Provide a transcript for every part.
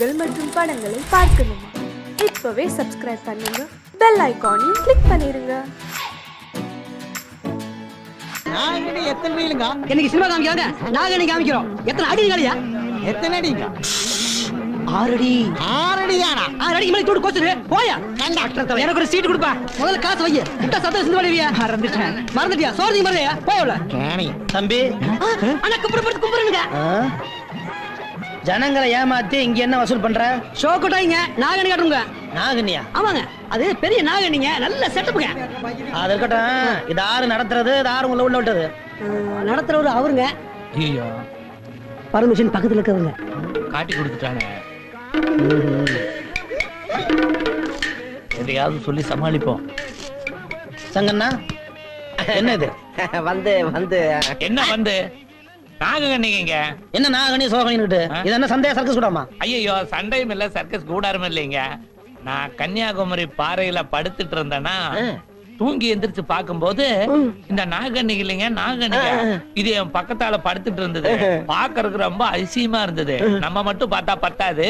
நிகழ்ச்சிகள் மற்றும் படங்களை பார்க்கணுமா? இப்பவே சப்ஸ்கிரைப் பண்ணுங்க. பெல் ஐகானையும் கிளிக் பண்ணிருங்க. நாகனி இன்னைக்கு சினிமா காமிக்காங்க நாங்க காமிக்கிறோம். எத்தனை அடி காலியா எத்தனை அடிங்க? ஆறடி. ஆறடி தானா ஆறு அடிக்கு மேல தூடு கோச்சுரு. போயா? எனக்கு ஒரு சீட் கொடுப்பா. முதல்ல காசு வைய விட்டா சத்தம் சிந்து பண்ணுவியா மறந்துட்டேன். மறந்துட்டியா? மறந்தியா கேணி. தம்பி. அண்ணா கும்பிடு கும்பிடுங்க? ஜனங்களை ஏமாத்தி இங்க என்ன வசூல் பண்ற? ஷோ கொட்டாயிங்க நாகனி காட்டுங்க நாகனியா? ஆமாங்க. அது பெரிய நாகனிங்க. நல்ல செட்டப்புங்க. அது இருக்கட்டும். இது ஆறு நடத்துறது இது ஆறு உள்ள உள்ள விட்டது. நடத்துறவரு அவருங்க. ஐயோ பர்மிஷன் பக்கத்துல இருக்கவங்க. காட்டி கொடுத்துட்டானே. எதையாவது சொல்லி சமாளிப்போம். சங்கண்ணா என்ன இது வந்து வந்து? என்ன வந்து? நீங்க என்ன நாகனி சோகனின்னுட்டு? இது என்ன சந்தேக சர்க்கஸ் கூடாமா? ஐயோ சண்டையும் இல்ல சர்க்கஸ் கூடாரம் இல்லைங்க. நான் கன்னியாகுமரி பாறையில படுத்துட்டு இருந்தேன்னா தூங்கி எந்திரிச்சு பார்க்கும்போது இந்த நாகன்னிக்கு இல்லைங்க நாகன்னிக இது என் பக்கத்தால படுத்துட்டு இருந்தது. பாக்குறதுக்கு ரொம்ப அதிசயமா இருந்தது. நம்ம மட்டும் பார்த்தா பத்தாது.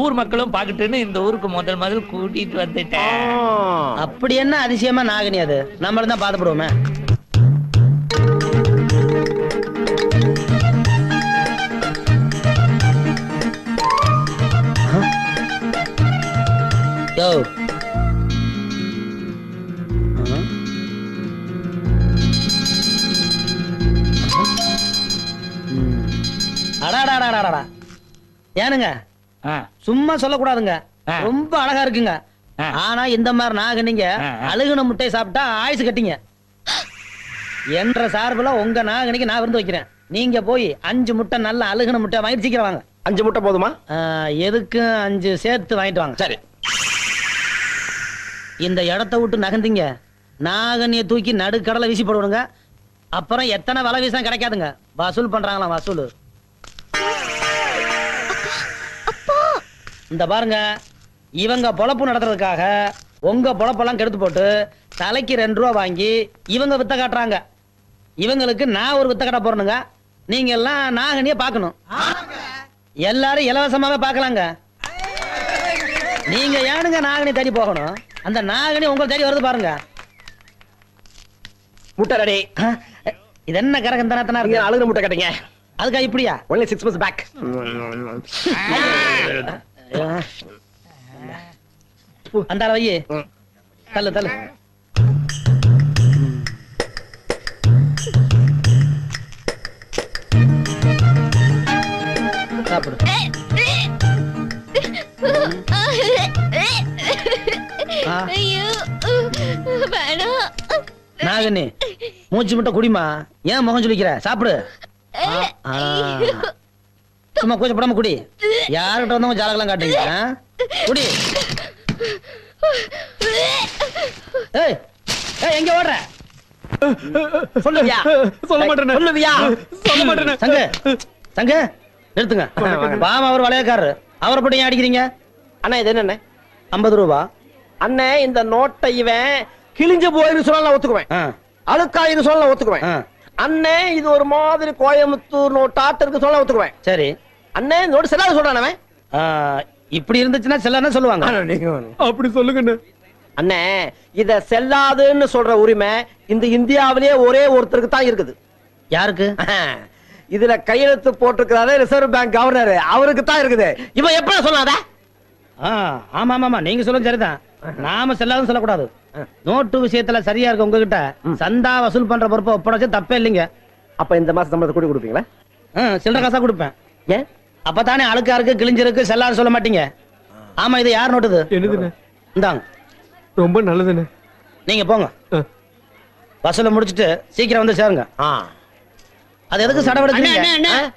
ஊர் மக்களும் பாக்கட்டுன்னு இந்த ஊருக்கு முதல் முதல் கூட்டிட்டு வந்துட்டேன். அப்படி என்ன அதிசயமா நாகனி அது? நம்மளும் தான் பாத்துப்படுவோமே யோ அடாடாடாடாடா ஏனுங்க? சும்மா சொல்லக்கூடாதுங்க. ரொம்ப அழகா இருக்குங்க. ஆனா இந்த மாதிரி நாகனிங்க ஆ, ஆ. அழுகுன முட்டை சாப்பிட்டா ஆயுசு கட்டிங்க. என்ற சார்புல உங்க நாகனிக்கு நான் விருந்து வைக்கிறேன். நீங்க போய் அஞ்சு முட்டை நல்ல அழுகுன முட்டை வாங்கிட்டு சீக்கிரம் வாங்க. அஞ்சு முட்டை போதுமா? ஆ, எதுக்கு அஞ்சு சேர்த்து வாங்கிட்டு வாங்க. சரி. இந்த இடத்த விட்டு நகர்ந்தீங்க. நாகனிய தூக்கி நடுக்கடலை வீசி போடுவாங்க அப்புறம் எத்தனை வலை வீசம் கிடைக்காதுங்க. வசூல் பண்றாங்களாம் வசூல். இந்த பாருங்க இவங்க பொழப்பு நடத்துறதுக்காக உங்க பொழப்பெல்லாம் கெடுத்து போட்டு தலைக்கு ரெண்டு ரூபா வாங்கி இவங்க வித்த காட்டுறாங்க. இவங்களுக்கு நான் ஒரு வித்த காட்ட போறேனுங்க நீங்க எல்லாம் நாகனிய பார்க்கணும். எல்லாரும் இலவசமாவே பார்க்கலாங்க. நீங்க ஏனுங்க நாகனி தேடி போகணும்? அந்த நாகனி உங்களை தேடி வருது பாருங்க. முட்டை ரெடி. இது என்ன கரகம் நீங்க இருக்கு அழுகிற முட்டை கேட்டீங்க. அதுக்கா இப்படியா? ஒன்லி சிக்ஸ் மந்த்ஸ் பேக் அந்த வையி தள்ளு தள்ளு. சாப்பிடு. ஐயோ வேணாம் நாகனி மூச்சு மட்டும் குடிமா ஏன் முகம் சொல்லிக்கிற சாப்பிடு. சும்மா கூச்சப்படாம குடி. யாருகிட்ட வந்தவங்க ஜாலகெல்லாம் காட்டுங்க ஆ? குடி. ஏய் ஏய் எங்க ஓடுற? சொல்லுவியா? சொல்ல மாட்டேனே. சொல்லுவியா? சொல்ல மாட்டேனே. சங்கு சங்கு நிறுத்துங்க. அவர் வளையக்காரரு. அவரை போட்டு ஏன் அடிக்கிறீங்க? அண்ணா இது என்னண்ணே? ஐம்பது ரூபா. அண்ணே இந்த நோட்டை இவன் கிழிஞ்சு போயின்னு சொன்னா நான் ஒத்துக்குவேன். ஆ, அழுக்காயின்னு சொல்ல நான் ஒத்துக்குவேன். ஆ, அண்ணே இது ஒரு மாதிரி கோயம்புத்தூர் நோட்டாட்டு இருக்கு சொல்ல ஒத்துக்குவேன். சரி. அண்ணே நோட்டு செல்லாத சொல்றான் இப்படி இருந்துச்சுன்னா சிலர்னா சொல்லுவாங்க? அப்படி சொல்லுங்கண்ணே. அண்ணே இத செல்லாதுன்னு சொல்ற உரிமை இந்த இந்தியாவிலேயே ஒரே ஒருத்தருக்கு தான் இருக்குது. யாருக்கு? இதுல கையெழுத்து போட்டிருக்கிறாரு ரிசர்வ் பேங்க் கவர்னர் அவருக்கு தான் இருக்குது. இவன் எப்படி சொல்லாத ஆ, ஆமா ஆமா நீங்க சொல்லுங்க சரிதான். நாம செல்லாதுன்னு சொல்லக்கூடாது. நோட்டு விஷயத்துல சரியா இருக்கு உங்ககிட்ட சந்தா வசூல் பண்ற பொறுப்பை ஒப்படைச்சு தப்பே இல்லைங்க. அப்ப இந்த மாசம் சம்பளத்தை கூட்டி கொடுப்பீங்களா? ஆ, சில்லறை காசா கொடுப்பேன். ஏன்? அப்பதானே அழுக்கா இருக்கு கிழிஞ்சிருக்கு செல்லாது சொல்ல மாட்டீங்க. ஆமா இது யார் நோட்டுது? இந்தாங்க. ரொம்ப நல்லதுண்ணே. நீங்க போங்க. வசூலை முடிச்சிட்டு சீக்கிரம் வந்து சேருங்க. ஆ. அது எதுக்கு அண்ணா, சடவெடுக்கிறீங்க அண்ணா, அண்ணா.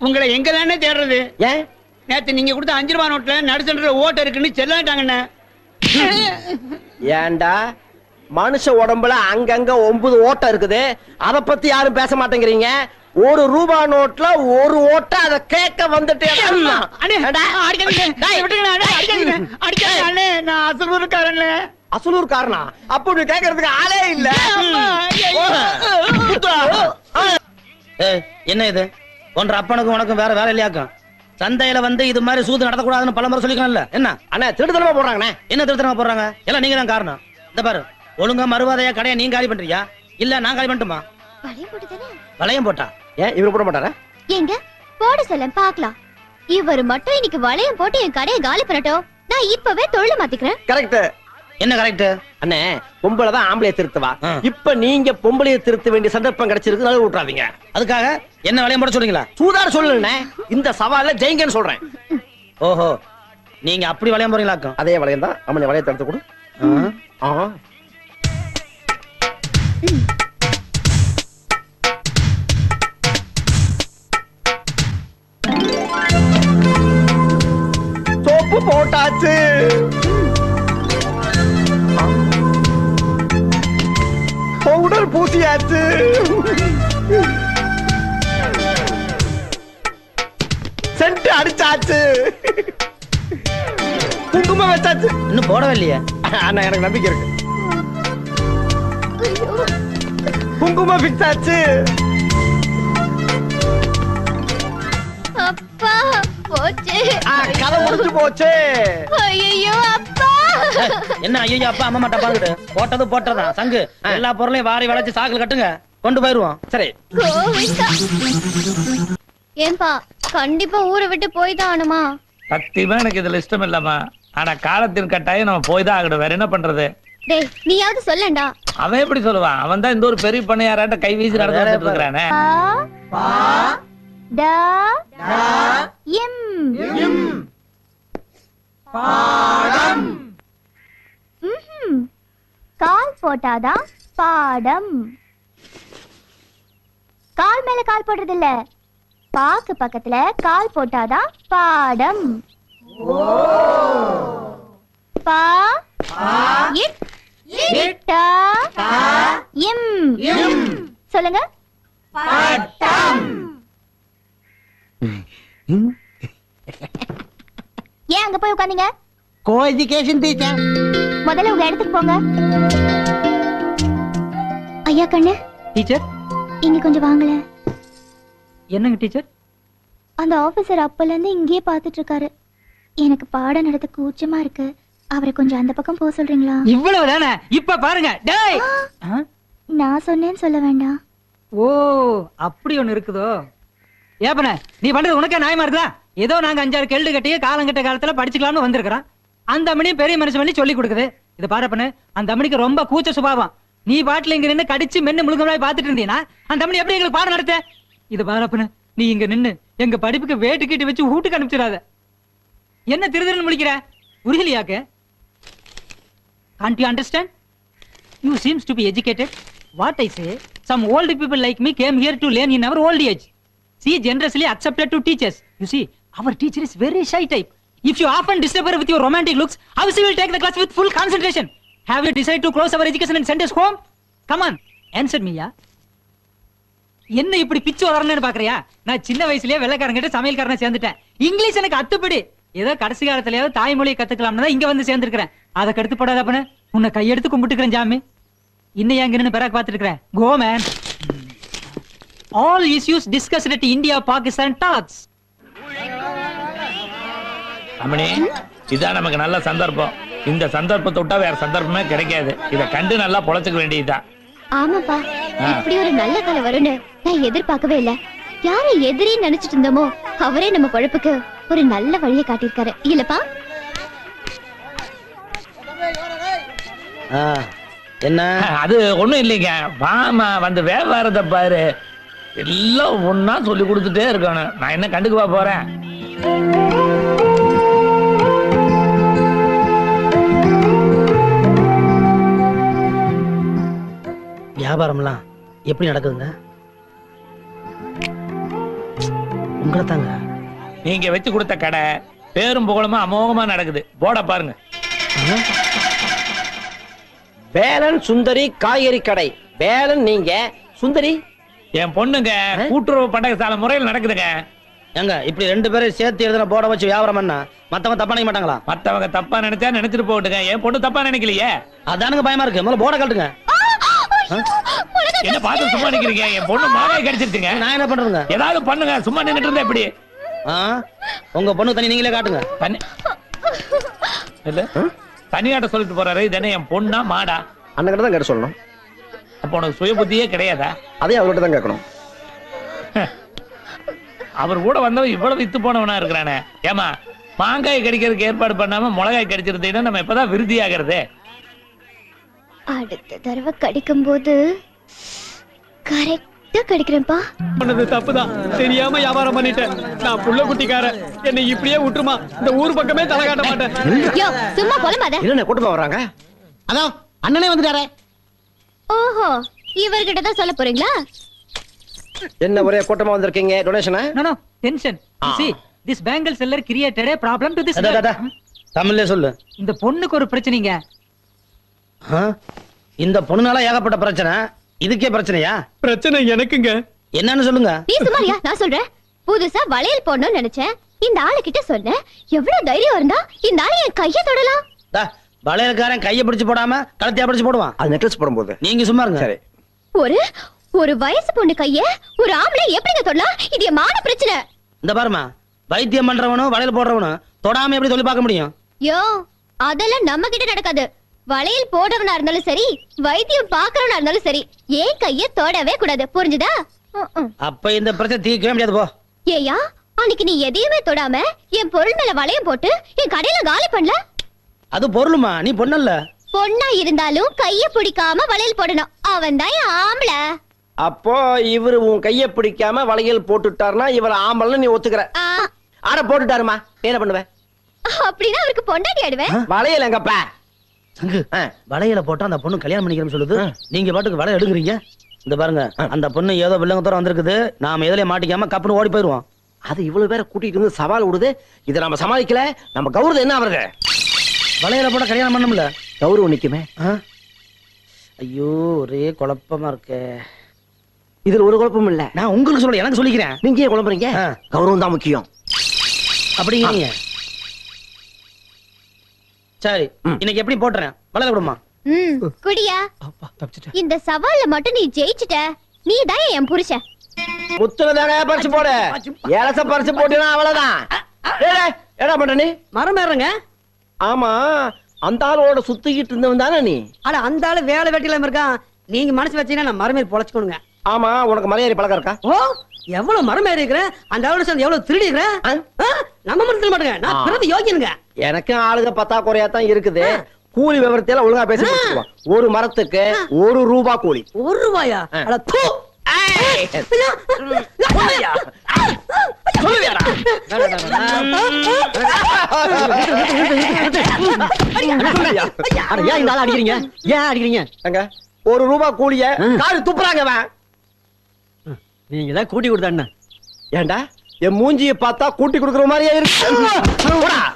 உங்களை எங்க தானே தேடுறது? ஏன்? நேத்து நீங்க கொடுத்த அஞ்சு ரூபா நோட்ல நடுசன்ற ஓட்ட இருக்குன்னு செல்லாட்டாங்கண்ணே. ஏன்டா மனுஷ உடம்புல அங்கங்க ஒன்பது ஓட்டை இருக்குது. அத பத்தி யாரும் பேச மாட்டேங்கிறீங்க. ஒரு ரூபா நோட்ல ஒரு ஓட்டை அத கேட்க வந்துட்டு அண்ணே, அடிக்காதீங்க. டேய், விட்டுருங்கண்ணே, அண்ணே, அடிக்காதீங்க. அடிக்காதீங்க, அண்ணே, நான் அசலூர்காரன்ல. அசலூர் காரணா அப்ப நீ கேக்குறதுக்கு ஆளே இல்ல. என்ன இது? ஒன்ற அப்பனுக்கும் உனக்கும் வேற வேலை இல்லையாக்கும்? சந்தையில வந்து இது மாதிரி சூது நடத்தக்கூடாதுன்னு பல முறை சொல்லிக்கணும்ல என்ன? அண்ணா திருடுதலமா போடுறாங்கண்ணே. என்ன திருத்தரமா போடுறாங்க? எல்லாம் நீங்க தான் காரணம். இந்த பாரு ஒழுங்கா மறுவாதையா கடையை நீங்க காலி பண்றியா? இல்ல நான் காலி பண்ணட்டுமா? வளையம் போட்டா? ஏன் இவரு போட மாட்டாரா? எங்க போட சொல்ல பாக்கலாம் இவர் மட்டும் இன்னைக்கு வளையம் போட்டு என் கடையை காலி பண்ணட்டும். நான் இப்பவே தொழில மாத்திக்கிறேன். கரெக்ட் என்ன கரெக்ட் அண்ணே பொம்பளை தான் ஆம்பளைய திருத்துவா. இப்ப நீங்க பொம்பளைய திருத்த வேண்டிய சந்தர்ப்பம் கிடைச்சிருக்கு நழுவ விட்டுறாதீங்க அதுக்காக என்ன வளையம் போட சொல்றீங்களா? சூதாட சொல்லலண்ணே இந்த சவால்ல ஜெயிங்கன்னு சொல்றேன். ஓஹோ நீங்க அப்படி வளையம் போறீங்களாக்கும் அதே வளையம் தான் அம்மனை வளையத்தை எடுத்து கொடு. ஆ. சோப்பு போட்டாச்சு. பவுடர் பூசியாச்சு. சென்ட் அடிச்சாச்சு. குங்குமம் வச்சாச்சு. இன்னும் போடவே இல்லையே அண்ணா எனக்கு நம்பிக்கை இருக்கு. குங்குமம் ஃபிக்ஸ் ஆச்சு அப்பா போச்சு. ஆ, கதை முடிஞ்சு போச்சு. ஐயோ அப்பா. என்ன ஐயோ அப்பா அம்மா மாட்டா பாருங்க போட்டது போட்டதான் சங்கு. எல்லா பொருளையும் வாரி வளைச்சு சாக்குல கட்டுங்க. கொண்டு போயிருவோம். சரி. ஏன்பா கண்டிப்பா ஊரை விட்டு போய் தான் ஆனுமா சத்தியமா எனக்கு இதுல இஷ்டம் இல்லம்மா. ஆனா காலத்தின் கட்டாயம் நம்ம போய் தான் ஆகணும். வேற என்ன பண்றது? டேய் நீயாவது சொல்லண்டா. அவன் எப்படி சொல்லுவான்? அவன் தான் இந்த ஒரு பெரிய பண்ணையாராட்ட கை வீசி நடந்து வந்துட்டு இருக்கிறானே. டா எம். ம்ஹும். கால் போட்டாதான் பாடம். கால் மேல கால் போடுறது இல்ல பாக்கு பக்கத்துல கால் போட்டாதான் பாடம். பா இட் இட்டா சொல்லுங்க. ஏன் அங்க போய் உட்காந்தீங்க கோ எஜுகேஷன் டீச்சர் முதல்ல உங்க இடத்துக்கு போங்க. ஐயா கண்ணு டீச்சர் இங்க கொஞ்சம் வாங்கல என்னங்க டீச்சர் அந்த ஆபீசர் அப்பல இருந்து இங்கேயே பார்த்துட்டு இருக்காரு. எனக்கு பாடம் நடத்த கூச்சமா இருக்கு. அவரை கொஞ்சம் அந்த பக்கம் போக சொல்றீங்களா? இவ்வளவு தானே? இப்ப பாருங்க. டேய்? நான் சொன்னேன்னு சொல்ல வேண்டாம். ஓ அப்படி ஒண்ணு இருக்குதோ? ஏப்பன நீ பண்றது உனக்கே நியாயமா இருக்குதா? ஏதோ நாங்க அஞ்சாறு கேள்வி கட்டி காலங்கட்ட காலத்துல படிச்சுக்கலாம்னு வந்திருக்கிறோம். அந்த அம்மனியும் பெரிய மனுஷன் பண்ணி சொல்லி கொடுக்குது இது பாருப்பனு அந்த அம்மனிக்கு ரொம்ப கூச்ச சுபாவம் நீ பாட்டுல இங்க நின்னு கடிச்சு மென்னு முழுங்கமாய் பாத்துட்டு இருந்தீங்கன்னா அந்த அம்மனி எப்படி எங்களுக்கு பாடம் நடத்த இது பாருப்பனு நீ இங்க நின்னு எங்க படிப்புக்கு வேட்டு கீட்டு வச்சு வீட்டுக்கு அனுப்பிச்சிடாத என்ன திருதிருன்னு முழிக்கிற புரியலையாக்கு can't you understand You seems to be educated. What I say, some old people like me came here to learn in our old age. See, generously accepted to teachers. You see, our teacher is very shy type. If you often disturb her with your romantic looks, how she will take the class with full concentration? Have you decided to close our education and send us home? Come on, answer me, yeah. என்ன இப்படி பிச்சு வளரணும்னு பாக்குறியா? நான் சின்ன வயசுலயே வெள்ளக்காரங்கிட்ட சமையல்காரனை சேர்ந்துட்டேன். English எனக்கு அத்துப்படி. ஏதோ கடைசி காலத்துலயாவது தாய்மொழியை கத்துக்கலாம்னு தான் இங்க வந்து சேர்ந்திருக்கிறேன். அதை கடுத்துப்படாத போடாத உன்னை கையெடுத்து கும்பிட்டுக்கிறேன் ஜாமி. இன்னும் எங்க நின்னு பிறகு பார்த்துருக்கிறேன் go man all issues discussed India Pakistan talks அம்மணி இதான் நமக்கு நல்ல சந்தர்ப்பம். இந்த சந்தர்ப்பத்தை விட்டா வேற சந்தர்ப்பமே கிடைக்காது. இத கண்டு நல்லா பொழைச்சுக்க வேண்டியதுதான். ஆமாப்பா. இப்படி ஒரு நல்ல காலம் வரும்னு நான் எதிர்பார்க்கவே இல்ல. யாரை எதிரி நினைச்சிட்டு இருந்தோமோ அவரே நம்ம பொழப்புக்கு ஒரு நல்ல வழியை காட்டியிருக்காரு. இல்லப்பா? ஆ, என்ன? அது ஒண்ணும் இல்லைங்க. வாமா வந்து வியாபாரத்தை பாரு. எல்லாம் ஒன்னா சொல்லி கொடுத்துட்டே இருக்கணும். நான் என்ன கண்டுக்குவா போறேன்? வியாபாரம்லாம் எப்படி நடக்குதுங்க? உங்களை தாங்க நீங்க வச்சு கொடுத்த கடை பேரும் புகழுமா அமோகமா நடக்குது. போட பாருங்க. வேலன் சுந்தரி காய்கறி கடை. வேலன் நீங்க சுந்தரி? என் பொண்ணுங்க கூட்டுறவு பண்டக சாலை முறையில் நடக்குதுங்க. ஏங்க இப்படி ரெண்டு பேரும் சேர்த்து எழுதுன போட வச்சு வியாபாரம் பண்ணா மத்தவங்க தப்பா நினைக்க மாட்டாங்களா? மத்தவங்க தப்பா நினைச்சா நினைச்சிட்டு போட்டுங்க என் பொண்ணு தப்பா நினைக்கலையே. அதானுங்க பயமா இருக்கு. முதல்ல போட கட்டுங்க. என்ன பார்த்து சும்மா நிக்கிறீங்க? என் பொண்ணு மாலையை கடிச்சிருச்சுங்க. நான் என்ன பண்றேங்க ஏதாவது பண்ணுங்க. சும்மா நின்னுட்டு இருந்தா எப்படி? உங்க பொண்ணு தனி நீங்களே காட்டுங்க. தனி இல்ல. தனியாட்ட சொல்லிட்டு போறாரு. இது என்ன என் பொண்ணா மாடா? அண்ணன் கிட்ட தான் கேட்டு சொல்லணும். அப்ப உனக்கு சுய புத்தியே கிடையாதா? அதையும் அவர்கிட்ட தான் கேட்கணும். அவர் கூட வந்தவன் இவ்வளவு வித்து போனவனா இருக்கிறானே. ஏமா மாங்காய் கடிக்கிறதுக்கு ஏற்பாடு பண்ணாம மிளகாய் கடிச்சிருந்தீங்கன்னா நம்ம இப்பதான் விருதி ஆகிறது அடுத்த தடவை கடிக்கும் போது கரெக்டா கடிக்கிறேன்ப்பா. பண்ணது தப்புதான். தெரியாம வியாபாரம் பண்ணிட்டேன். நான் புள்ள குட்டிக்காரன். என்னை இப்படியே விட்டுருமா? இந்த ஊர் பக்கமே தலை காட்ட மாட்டேன். யோ சும்மா புலம்பாத. என்ன கூட்டமா வர்றாங்க அதான் அண்ணனே வந்துட்டாரே. ஓஹோ இவர்கிட்ட தான் சொல்ல போறீங்களா? என்ன ஒரே கூட்டமா வந்திருக்கீங்க? டொனேஷனா no no tension see this bangle seller created a problem to this. தமிழ்ல சொல்லு. இந்த பொண்ணுக்கு ஒரு பிரச்சனைங்க? இந்த பொண்ணுனால ஏகப்பட்ட பிரச்சனை. இதுக்கே பிரச்சனையா? பிரச்சனை எனக்குங்க. என்னன்னு சொல்லுங்க. நீ சுமாரியா? நான் சொல்றேன். புதுசா வளையல் போடணும்னு நினைச்சேன். இந்த ஆளு கிட்ட சொன்னேன். எவ்வளவு தைரியம் இருந்தா இந்த ஆளு என் கைய தொடலாம். தா, வளையல்காரன் கைய பிடிச்சு போடாம கழுத்தையா பிடிச்சு போடுவான். அது நெக்லஸ் போடும்போது. நீங்க சும்மா இருங்க. சரி. ஒரு ஒரு வயசு பொண்ணு கைய ஒரு ஆம்பளை எப்படிங்க தொடலாம்? இது என் மான பிரச்சனை. இந்த பாருமா வைத்தியம் பண்றவனும் வளையல் போடுறவனும் தொடாம எப்படி சொல்லி பார்க்க முடியும்? யோ அதெல்லாம் நம்ம கிட்ட நடக்காது. வளையல் போடுறவனா இருந்தாலும் சரி வைத்தியம் பாக்குறவனா இருந்தாலும் சரி ஏன் கைய தொடவே கூடாது? புரிஞ்சுதா. அப்ப இந்த பிரச்சனை தீர்க்கவே முடியாது போ. ஏயா அன்னைக்கு நீ எதையுமே தொடாம என் பொருள் மேல வளையம் போட்டு என் கடையில காலி பண்ணல? அது பொருளுமா? நீ பொண்ணல்ல. பொண்ணா இருந்தாலும் கைய பிடிக்காம வளையல் போடணும். அவன் தான் ஆம்பளை. அப்போ இவரு உன் கைய பிடிக்காம வளையல் போட்டுட்டாருன்னா இவர் ஆம்பளன்னு நீ ஒத்துக்கிற. ஆ, ஆட போட்டுட்டாருமா. என்ன பண்ணுவ? அப்படின்னா அவருக்கு பொண்டாட்டி ஆடுவேன் வளையல் எங்கப்பா? சங்கு. வளையல போட்டா அந்த பொண்ணு கல்யாணம் பண்ணிக்கிறேன்னு சொல்லுது. நீங்க பாட்டுக்கு வளையல் எடுக்குறீங்க? இந்த பாருங்க அந்த பொண்ணு ஏதோ வில்லங்கத்தோட வந்திருக்குது. நாம எதுலயும் மாட்டிக்காம கப்புனு ஓடி போயிருவோம். அது இவ்வளவு பேரை கூட்டிட்டு வந்து சவால் விடுது. இதை நம்ம சமாளிக்கல. நம்ம கௌரவம் என்ன ஆகுறது வளையல போட்டா கல்யாணம் பண்ணும்ல கௌரவம் நிக்குமே? ஐயோ ஒரே குழப்பமா இருக்கே. இதுல ஒரு குழப்பமும் இல்ல. நான் உங்களுக்கு சொல்ல எனக்கு சொல்லிக்கிறேன். நீங்க குழம்புறீங்க. கௌரவம் தான் முக்கியம். அப்படிங்கிறீங்க. சரி இன்னைக்கு எப்படி போட்டுறேன். வளையல விடுமா? ம் குடியா. இந்த சவால்ல மட்டும் நீ ஜெயிச்சிட்ட நீ தான் என் புருஷன் முத்துல தாங்க பறிச்சு போடு. ஏலச பறிச்சு போட்டுனா அவ்வளவுதான். என்ன பண்ற நீ? மரம் ஏறுங்க ஆமா அந்த ஆளோட சுத்திக்கிட்டு இருந்தவன் தானே நீ? அட அந்த ஆளு வேலை வெட்டில இருக்கான். நீங்க மனசு வச்சீங்கன்னா நான் மரம் ஏறி பொழைச்சுக்கணுங்க. ஆமா உனக்கு மலையாரி பழக்கம் இருக்கா? ஓ எவ்வளவு மரம் ஏறி இருக்கிறேன் அந்த ஆளோட சேர்ந்து எவ்வளவு திருடி இருக்கிறேன் ஆ? ஆ? நம்ம மனசுல மாட்டேங்க. நான். பிறந்து யோகியனுங்க. எனக்கும் ஆளுங்க பத்தாக்குறையா தான் இருக்குது. கூலி விவரத்தையெல்லாம் ஒழுங்கா பேசி ஒரு மரத்துக்கு ஒரு ரூபா கூலி. ஒரு ரூபாயா? அடிக்கிறீங்க? ஏன் அடிக்கிறீங்க? ஒரு ரூபா கூலிய காடு துப்புறாங்க அவன் நீங்க தான் கூட்டி கொடுத்தாண்ணா ஏண்டா என் மூஞ்சிய பார்த்தா கூட்டி கொடுக்குற மாதிரியே இருக்கு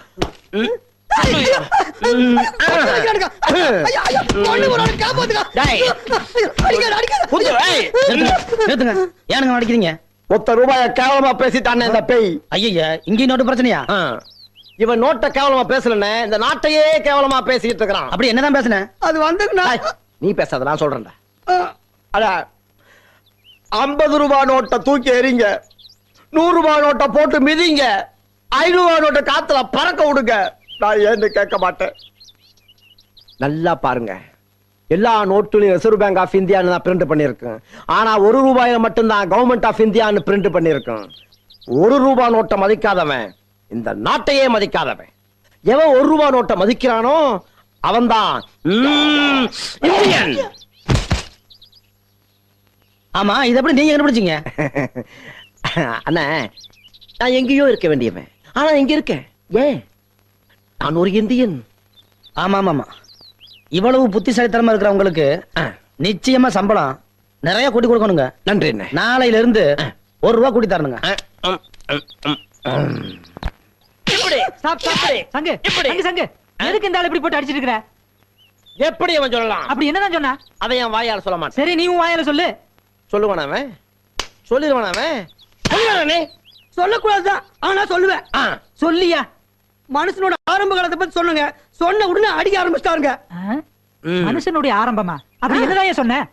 ஏனுங்க அடிக்கிறீங்க ஒத்த ரூபாய கேவலமா பேசிட்டானே இந்த பேய் ஐயா இங்கேயும் நோட்டு பிரச்சனையா. இவன் நோட்ட கேவலமா பேசலன்னு இந்த நாட்டையே கேவலமா பேசிட்டு இருக்கிறான் அப்படி என்னதான் பேசுனேன் அது டேய், நீ பேசாத நான் சொல்றேன்டா அட ஐம்பது ரூபாய் நோட்டை தூக்கி எறிங்க. நூறு ரூபாய் நோட்டை போட்டு மிதிங்க. ஐநூறு ரூபாய் நோட்டை காத்துல பறக்க விடுங்க. நான் ஏன்னு கேட்க மாட்டேன். நல்லா பாருங்க. எல்லா நோட்டுலையும் ரிசர்வ் பேங்க் ஆஃப் இந்தியான்னு தான் பிரிண்ட் பண்ணியிருக்கேன். ஆனா ஒரு ரூபாயை மட்டும்தான் கவர்மெண்ட் ஆஃப் இந்தியான்னு பிரிண்ட் பண்ணியிருக்கேன். ஒரு ரூபாய் நோட்டை மதிக்காதவன். இந்த நாட்டையே மதிக்காதவன். எவன் ஒரு ரூபாய் நோட்டை மதிக்கிறானோ அவன்தான். இந்தியன். ஆமா இது எப்படி நீங்க கண்டுபிடிச்சீங்க? அண்ணா நான் எங்கேயோ இருக்க வேண்டியவன். ஆனா இங்க இருக்கேன். ஏன்? நான் ஒரு இந்தியன். ஆமா ஆமா ஆமா இவ்வளவு புத்திசாலித்தனமா இருக்கிற உங்களுக்கு ஆ, நிச்சயமா சம்பளம் நிறைய கூட்டி கொடுக்கணுங்க. நன்றி அண்ணே. நாளையில இருந்து ஒரு ரூபா கூட்டி தரணுங்க. எதுக்கு இந்த ஆள் இப்படி போட்டு அடிச்சிட்டு இருக்கிற? எப்படி அவன் சொல்லலாம்? அப்படி என்னதான் சொன்னா? அதை என் வாயால சொல்ல மாட்டேன். சரி நீ வாயால சொல்லு. சொல்லுவான் அவன்? சொல்லிடுவான் அவன்? சொல்லுவானே சொல்லக்கூடாதுதான். ஆனா சொல்லுவேன். ஆ. சொல்லியா? மனுஷனோட ஆரம்ப காலத்தை பத்தி சொல்லுங்க. சொன்ன உடனே அடிக்க ஆரம்பிச்சிட்டாருங்க. மனுஷனுடைய ஆரம்பமா? அப்படி என்னதான் சொன்ன?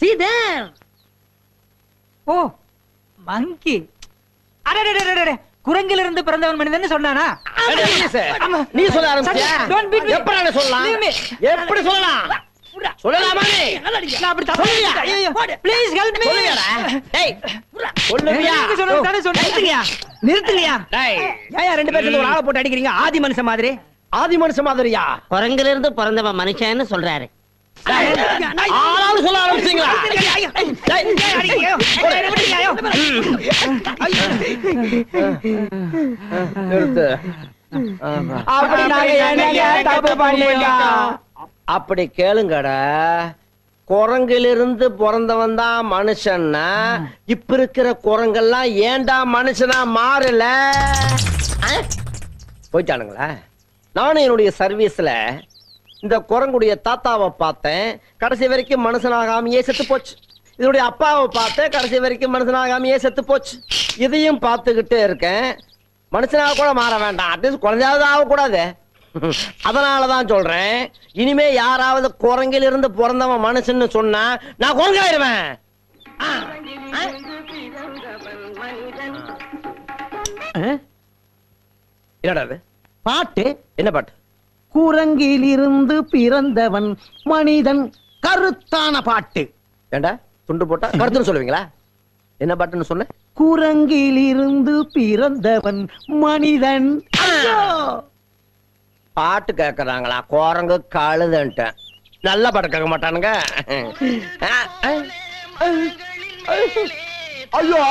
சீதர் ஓ மங்கி. அடடடடடட குரங்கிலிருந்து பிறந்தவன் மனிதன் சொன்னானா? நீ சொல்ல ஆரம்பிச்சியா. எப்படி சொல்லலாம். எப்படி சொல்லலாம்? சொல்லலாமா நீ நான் அப்படி தப்பு ஐயோ ப்ளீஸ் ஹெல்ப் மீ சொல்லுவியாடா டேய் சொல்லுவியா நீங்க சொல்றது தானே சொன்னீங்க நிறுத்துங்கயா நிறுத்துங்கயா டேய் ஏன் ரெண்டு பேரும் சேர்ந்து ஒரு ஆளை போட்டு அடிக்கிறீங்க ஆதி மனுஷன் மாதிரி ஆதி மனுஷ மாதிரியா குரங்குல இருந்து பிறந்தவன் மனுஷன்னு சொல்றாரு ஆளாளு சொல்ல ஆரம்பிச்சீங்களா நிறுத்து அப்படி நாங்க என்னங்க தப்பு பண்ணீங்க? அப்படி கேளுங்கடா. குரங்கிலிருந்து பிறந்தவன் தான் மனுஷன்னா இப்ப இருக்கிற குரங்கெல்லாம் ஏன்டா மனுஷனா மாறல? போயிட்டானுங்களா? நானும் என்னுடைய சர்வீஸ்ல இந்த குரங்குடைய தாத்தாவை பார்த்தேன். கடைசி வரைக்கும் மனுஷனாகாமையே செத்து போச்சு. இதனுடைய அப்பாவை பார்த்தேன். கடைசி வரைக்கும் மனுஷனாகாமையே செத்து போச்சு. இதையும் பார்த்துக்கிட்டே இருக்கேன். மனுஷனாக கூட மாற வேண்டாம். அட்லீஸ்ட் குழந்தையாவது ஆகக்கூடாது. அதனாலதான் சொல்றேன். இனிமே யாராவது குரங்கில் இருந்து பிறந்தவன் மனுஷன்னு சொன்னா நான் குரங்காயிருவேன். என்னடா பாட்டு. என்ன பாட்டு? குரங்கிலிருந்து பிறந்தவன் மனிதன் கருத்தான பாட்டு. ஏண்டா? துண்டு போட்டா கருத்துன்னு சொல்லுவீங்களா? என்ன பாட்டுன்னு சொன்ன குரங்கிலிருந்து பிறந்தவன் மனிதன்! பாட்டு கேட்கறாங்களா குரங்கு கழுதுன்ட்டேன் நல்ல பாட்டு கேட்க மாட்டானுங்க. ஐயோ